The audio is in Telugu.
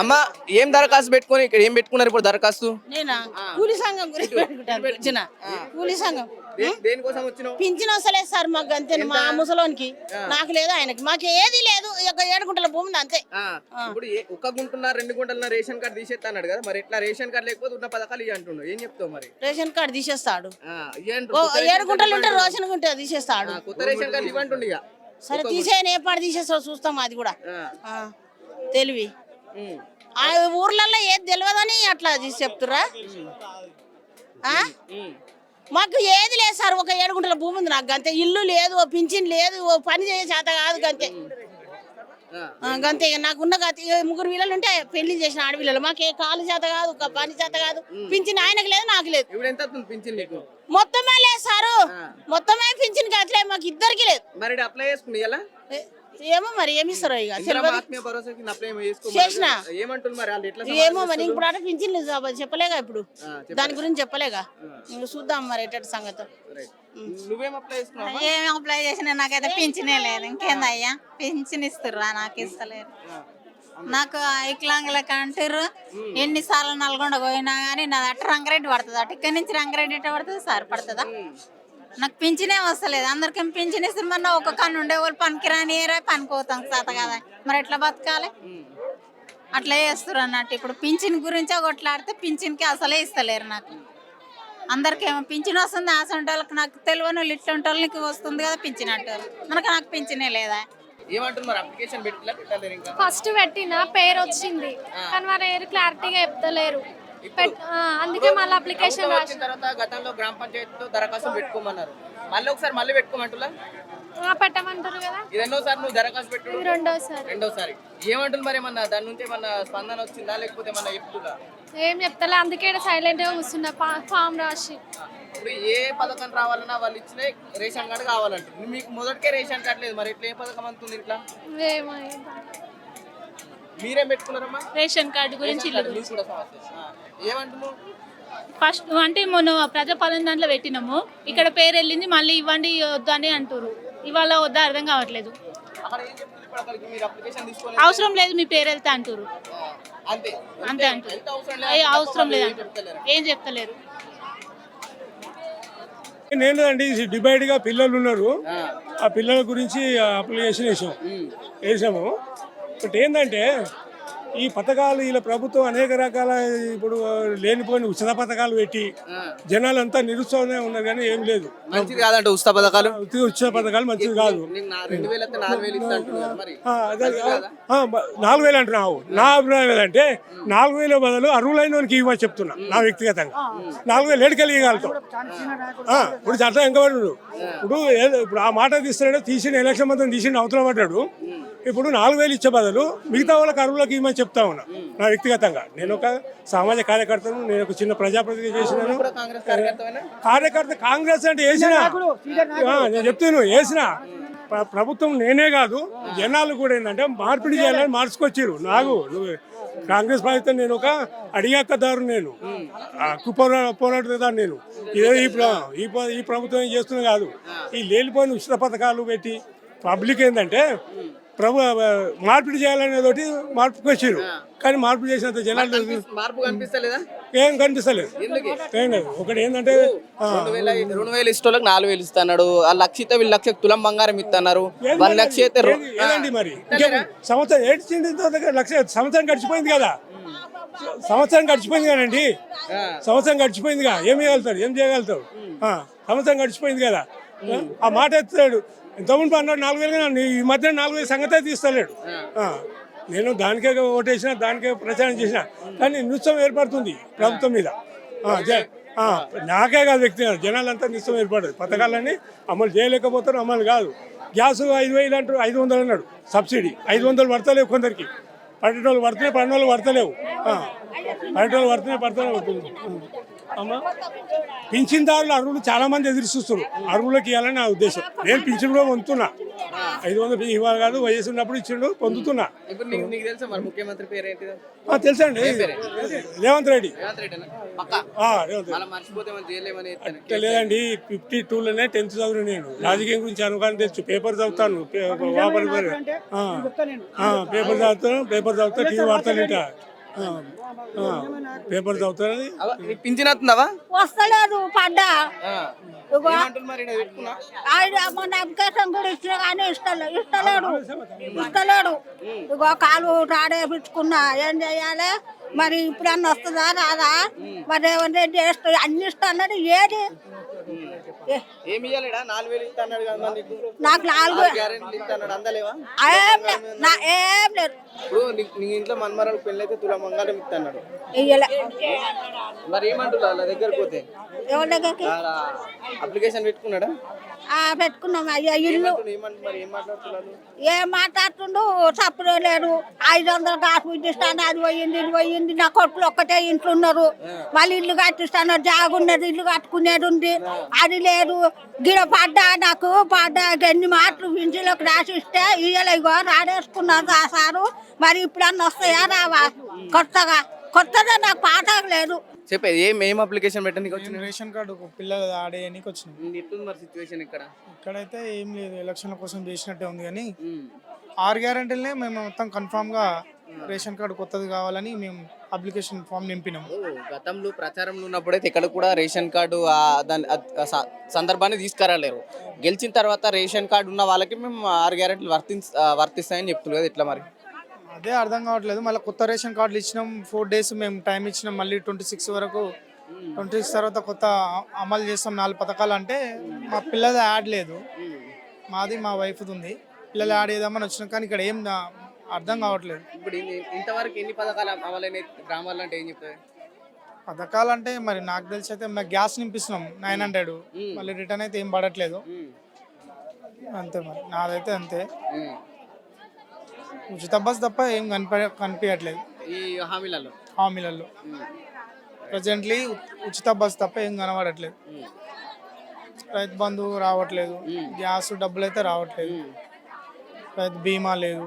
అమ్మ ఏం దరఖాస్తు పెట్టుకొని ఇక్కడ ఏం పెట్టుకున్నారు ఇప్పుడు దరఖాస్తు? నేనా? కూలి సంఘం గురించి పెట్టుకుంటాను కూలి సంఘం. దే- దేనికోసం వచ్చినావు? పింఛన్ వస్తలేదు సార్ మాకు అంతే. మా ముసలోనికి. నాకు లేదు ఆయనకి. మాకు ఏది లేదు. ఒక ఏడు గుంటల భూమి అంతే. ఇప్పుడు ఒక్క గుంటున్న రెండు గుంటల రేషన్ కార్డు తీసేస్తా అన్నాడు కదా. మరి ఎట్లా రేషన్ కార్డు లేకపోతే ఉన్న పథకాలు ఇవి అంటుండు. ఏం చెప్తావు మరి? రేషన్ కార్డు తీసేస్తాడు. ఏడు గుంటలు ఉంటే రేషన్ గుంట తీసేస్తాడు. కొత్త రేషన్ కార్డు ఇవ్వంటుండు ఇక. సరే తీసేయని ఏ పాడు తీసేస్తావు చూస్తాం అది కూడా. తెలివి. ఆ ఊర్లలో ఏది తెలియదని అట్లా చెప్తురా. మాకు ఏది లేదు సార్ ఒక ఏడు గుంటల భూమి ఉంది నాకు అంతే ఇల్లు లేదు ఓ పింఛన్ లేదు ఓ పని చేసే చేత కాదు ఇక నాకున్న గతి ఇక ముగ్గురు పిల్లలు ఉంటే పెళ్ళి చేసిన ఆడపిల్లలు. మాకు ఏ కాలు చేత కాదు ఒక పని చేత కాదు. పింఛన్ ఆయనకు లేదు నాకు లేదు. నీకు? మొత్తమే లేదు సారు. మొత్తమే పింఛన్ అట్లే మాకు ఇద్దరికి లేదు. మరి అప్లై చేసుకుని ఏమో మరి ఏమి ఇస్తారో ఇక చేసిన. ఏమో మరి ఇప్పుడు ఆట పింఛన్ చెప్పలేగా ఇప్పుడు. దాని గురించి చెప్పలేగా. ఇంక చూద్దాం మరి ఎట్టటి సంగతి. ఏం అప్లై చేసినా నాకైతే పింఛనే లేదు. ఇంకేందయ్యా పింఛన్ ఇస్తుర్రా నాకు ఇస్తలేరు. నాకు వికలాంగులకు అంటారు ఎన్నిసార్లు నల్గొండ పోయినా కానీ నాది అట్ట రంగారెడ్డి పడుతుంది. అటు ఇక్కడి నుంచి రంగారెడ్డి ఎట్ట పడుతుంది సార్ పడుతుందా నాకు పింఛనే వస్తలేదు. అందరికీ పింఛన్ ఇస్తారు మరి నా ఒక కన్ను ఉండే వాళ్ళు పనికి రాని పనిపోతాం సాత కదా. మరి ఎట్లా బతకాలి? అట్లా చేస్తారు అన్నట్టు. ఇప్పుడు పింఛన్ గురించి కొట్లాడితే పింఛన్కి అసలే ఇస్తలేరు నాకు. అందరికేమో పింఛన్ వస్తుంది ఆ వాళ్ళకి నాకు తెలియని వాళ్ళు ఇట్లాంటి వాళ్ళకి వస్తుంది కదా పింఛన్ అంటారు. మనకు నాకు పింఛనే లేదా? ఫస్ట్ పెట్టిన పేరు వచ్చింది. కానీ మరి ఏరు క్లారిటీగా చెప్తలేరు. అందుకే మళ్ళీ అప్లికేషన్ ప్రభుత్వం రాసి వచ్చిన తర్వాత గతంలో గ్రామ పంచాయతీతో దరఖాస్తు పెట్టుకోమన్నారు. మళ్ళీ ఒకసారి మళ్ళీ పెట్టుకోమంటులా పెట్టమంటారు కదా. ఇది ఎన్నోసారి నువ్వు దరఖాస్తు పెట్టు రెండోసారి. రెండోసారి. ఏమంటుంది మరి ఏమన్నా? దాని నుంచి ఏమన్నా స్పందన వచ్చిందా? లేకపోతే ఏమన్నా చెప్తుందా ఏం చెప్తలే అందుకే సైలెంట్గా కూర్చున్నా. ఫామ్ రాసి. ఇప్పుడు ఏ పథకం రావాలన్నా వాళ్ళు ఇచ్చిన రేషన్ కార్డు కావాలంటే మీకు మొదటికే రేషన్ కార్డు లేదు మరి ఇట్లా ఏ పథకం అందుతుంది ఇట్లా. మీరేం పెట్టుకున్నారమ్మా? రేషన్ కార్డు గురించి ఏమంటున్నావు? ఫస్ట్ అంటే మొన్న ప్రజాపాలన దాంట్లో పెట్టినాము. ఇక్కడ పేరు వెళ్ళింది మళ్ళీ ఇవ్వండి వద్దు అని అంటారు ఇవాళ వద్దా అర్థం కావట్లేదు. అక్కడ ఏం చెప్తుంది ఇప్పుడు అక్కడికి? మీరు అప్లికేషన్ తీసుకోవాలి అవసరం లేదు మీ పేరు వెళ్తే అంటారు అంతే. అంతే అంటారు అవసరం ఏ లేదు అవసరం ఏం లేదు చెప్తలేరా? నేను అండి డిబైడ్గా పిల్లలు ఉన్నారు. ఆ, ఆ పిల్లల గురించి అప్లికేషన్ వేసాం. వేసాము. బట్ ఏంటంటే ఈ పథకాలు ఇలా ప్రభుత్వం అనేక రకాల ఇప్పుడు లేనిపోయిన ఉచిత పథకాలు పెట్టి జనాలంతా నిరుత్సాహంగా ఉన్నారు కానీ ఏం లేదు. మంచిది కాదంటే ఉచిత పథకాలు? ఉచిత పథకాలు మంచిది కాదు. నాలుగు వేలు అంటున్నావు నా అభిప్రాయం ఏంటంటే నాలుగు వేల బదులు అర్హులైన వానికి ఇవ్వమని చెప్తున్నా నా వ్యక్తిగతంగా. నాలుగు వేలు ఏడుకెళ్ళి ఇవ్వగలుగుతాం ఇప్పుడు చట్టం ఎంకబడు ఇప్పుడు ఇప్పుడు ఆ మాట తీస్తున్నాడు తీసిన ఎలక్షన్ మొత్తం తీసిన అవతల పడ్డాడు. ఇప్పుడు నాలుగు వేలు ఇచ్చే బదులు మిగతా వాళ్ళకి అర్హులకు ఇవ్వమని చెప్తా ఉన్నా. నా వ్యక్తిగతంగా. నేను ఒక సామాజిక కార్యకర్తను నేను ఒక చిన్న ప్రజాప్రతినిధి చేసినాను. కూడా కాంగ్రెస్ కార్యకర్తవేనా? కార్యకర్త కాంగ్రెస్ అంటే వేసిన. నేను చెప్తాను వేసిన. ప్ర- ప్రభుత్వం నేనే కాదు జనాలు కూడా ఏంటంటే మార్పిడి చేయాలని మార్చుకొచ్చారు నాకు నువ్వు కాంగ్రెస్ ప్రభుత్వం నేను ఒక అడిగక్కదారు నేను. హక్కు పోరా పోరాటదారు నేను. ఇదే ఈ ఈ ప్ర- ఈ ప్రభుత్వం ఏం చేస్తున్నా కాదు. ఈ లేనిపోయిన ఉచిత పథకాలు పెట్టి పబ్లిక్ ఏంటంటే ప్రభు మార్పిడి చేయాలనేది మార్పుకి వచ్చారు. కానీ మార్పు చేసినంత జనాలు మార్పు కనిపిస్తలేదా? ఏం కనిపిస్తలేదు. ఏం లేదు. ఒకటి ఏంటంటే రెండు వేల ఇష్టోళ్ళకి నాలుగు వేలు ఇస్తున్నాడు. ఆ లక్ష ఇస్తే వీళ్ళు లక్ష తులం బంగారం ఇస్తున్నారు వన్ లక్ష అయితే ఏదండి మరి? సంవత్సరం ఏడ్చింది లక్ష సంవత్సరం గడిచిపోయింది కదా. సంవత్సరం గడిచిపోయింది కదండి. సంవత్సరం గడిచిపోయిందిగా ఏం చేయగలుగుతాడు ఏం చేయగలుగుతాడు సంవత్సరం గడిచిపోయింది కదా. ఆ మాట ఎత్తాడు ఇంతకుముందు అన్నాడు నాలుగు వేలు కానీ ఈ మధ్య నాలుగు వేలు సంగతే తీస్తలేడు. నేను దానికే ఓటేసిన దానికే ప్రచారం చేసిన కానీ నిరుత్సవం ఏర్పడుతుంది ప్రభుత్వం మీద. నాకే కాదు వ్యక్తి జనాలంతా నిరుత్సవం ఏర్పడదు. పథకాలన్నీ అమలు చేయలేకపోతారు అమలు కాదు. గ్యాస్ ఐదు వేలు అంటారు ఐదు వందలు అన్నాడు సబ్సిడీ. ఐదు వందలు పడతలేవు కొందరికి. పడేటోళ్ళు పడుతున్నాయి పడిన పడతలేవు. ఆ, పడేటోళ్ళు పడుతున్నాయి పడతలేవు. పింఛన్దారులు అరువులు చాలా మంది ఎదురు చూస్తారు అరువులకు ఇవ్వాలని నా ఉద్దేశం. నేను పింఛన్ కూడా పొందుతున్నా. ఐదు వందలు ఇవ్వాలి కాదు వయసు ఉన్నప్పుడు ఇచ్చిండు పొందుతున్నా. ఇప్పుడు నీకు నీకు తెలుసా మరి ముఖ్యమంత్రి పేరు ఏంటిదో? ఆ, తెలుసండి. రేవంత్ రెడ్డి. లేదండి ఫిఫ్టీ టూలోనే టెన్త్ చదివిన నేను. రాజకీయం గురించి అనుకోని తెలుసు. పేపర్ చదువుతాను. పేపర్ ఆ, ఆ, పేపర్ చదువుతాను పేపర్ చదువుతా టీవీ వార్తలు పేపర్ నీకు పింఛన్ వస్తలేదు పడ్డా మొన్న కూడా ఇచ్చిన కానీ ఇస్తలే ఇస్తలేడు ఇస్తలేడు ఇగో కాలు రాడేపించుకున్నా ఏం చెయ్యాలి మరి ఇప్పుడన్నా వస్తుందా రాదా? మరి ఏమన్నా చేస్తే అన్ని ఏది? ఇస్తా అన్నాడు మరి నీకు. నాలుగు ఏం లేదు. ఇప్పుడు నీ- ఇంట్లో మన్మరాలు పెళ్ళి అయితే తులా మంగాళం ఇస్తా అన్నాడు. ఇయ్యలే. మరి ఏమంటున్నా వాళ్ళ దగ్గర పోతే? ఎవరి దగ్గరికి? అప్లికేషన్ పెట్టుకున్నాడా? ఆ, పెట్టుకున్నాం. అయ్యా ఇల్లు. ఏమంటు ఏం మాట్లాడుతుండు? సప్పుడు లేడు. ఐదు వందలు కాసు ఇస్తాను అది పోయింది ఇది పోయింది. నా కొట్లు ఒక్కటే ఇంట్లో ఉన్నారు. మళ్ళీ ఇల్లు కట్టిస్తాను జాగున్నది ఇల్లు కట్టుకునేది ఉంది. అది లేదు. గిడ పడ్డా నాకు పడ్డా ఎన్ని మాటలు పింఛన్లకు రాసి ఇస్తే ఇయ్యలే ఇగో రాడేసుకున్నారు ఆ సారు. మరి ఇప్పుడన్నా వస్తాయా రావా? కొత్తగా. కొత్తగా నాకు పాట లేదు. చెప్పేది ఏం ఏం అప్లికేషన్ పెట్టడానికి వచ్చిన రేషన్ కార్డు ఒక పిల్లలు ఆడేయడానికి వచ్చినాం ఎట్లుంది మరి సిచ్యువేషన్ ఇక్కడ? ఇక్కడైతే ఏం లేదు. ఎలక్షన్ల కోసం చేసినట్టే ఉంది కానీ ఆరు గ్యారంటీలనే మేము మొత్తం కన్ఫామ్గా రేషన్ కార్డు కొత్తది కావాలని మేము అప్లికేషన్ ఫామ్ నింపినాం ఓ, గతంలో ప్రచారంలో ఉన్నప్పుడైతే ఇక్కడ కూడా రేషన్ కార్డు దాని సందర్భాన్ని తీసుకురాలేరు. గెలిచిన తర్వాత రేషన్ కార్డు ఉన్న వాళ్ళకి మేము ఆరు గ్యారెంటీలు వర్తి వర్తిస్తాయని చెప్తున్నారు కదా ఇట్లా మరి? అదే అర్థం కావట్లేదు. మళ్ళీ కొత్త రేషన్ కార్డులు ఇచ్చినాం ఫోర్ డేస్ మేము టైం ఇచ్చినాం మళ్ళీ ట్వంటీ సిక్స్ వరకు. ట్వంటీ సిక్స్ తర్వాత కొత్త అమలు చేస్తాం నాలుగు పథకాలు అంటే మా పిల్లది యాడ్ లేదు. మాది మా వైఫ్ది ఉంది. పిల్లలు యాడ్ చేద్దామని వచ్చినాం కానీ ఇక్కడ ఏం అర్థం కావట్లేదు. ఇప్పుడు ఇన్ని- ఇంతవరకు ఎన్ని పథకాలు అమలైన గ్రామాల్లో అంటే ఏం చెప్తారు? పథకాలు అంటే మరి నాకు తెలిసి అయితే మేము గ్యాస్ నింపిస్తున్నాం నైన్ హండ్రెడ్. మళ్ళీ రిటర్న్ అయితే ఏం పడట్లేదు. అంతే మరి. నాదైతే అంతే. ఉచిత బస్ తప్ప ఏం కనిప కనిపించట్లేదు ఈ హామీలలో హామీలలో ప్రజెంట్లీ ఉచిత బస్ తప్ప ఏం కనబడట్లేదు. రైతు బంధు రావట్లేదు. గ్యాస్ డబ్బులు అయితే రావట్లేదు రైతు బీమా లేదు.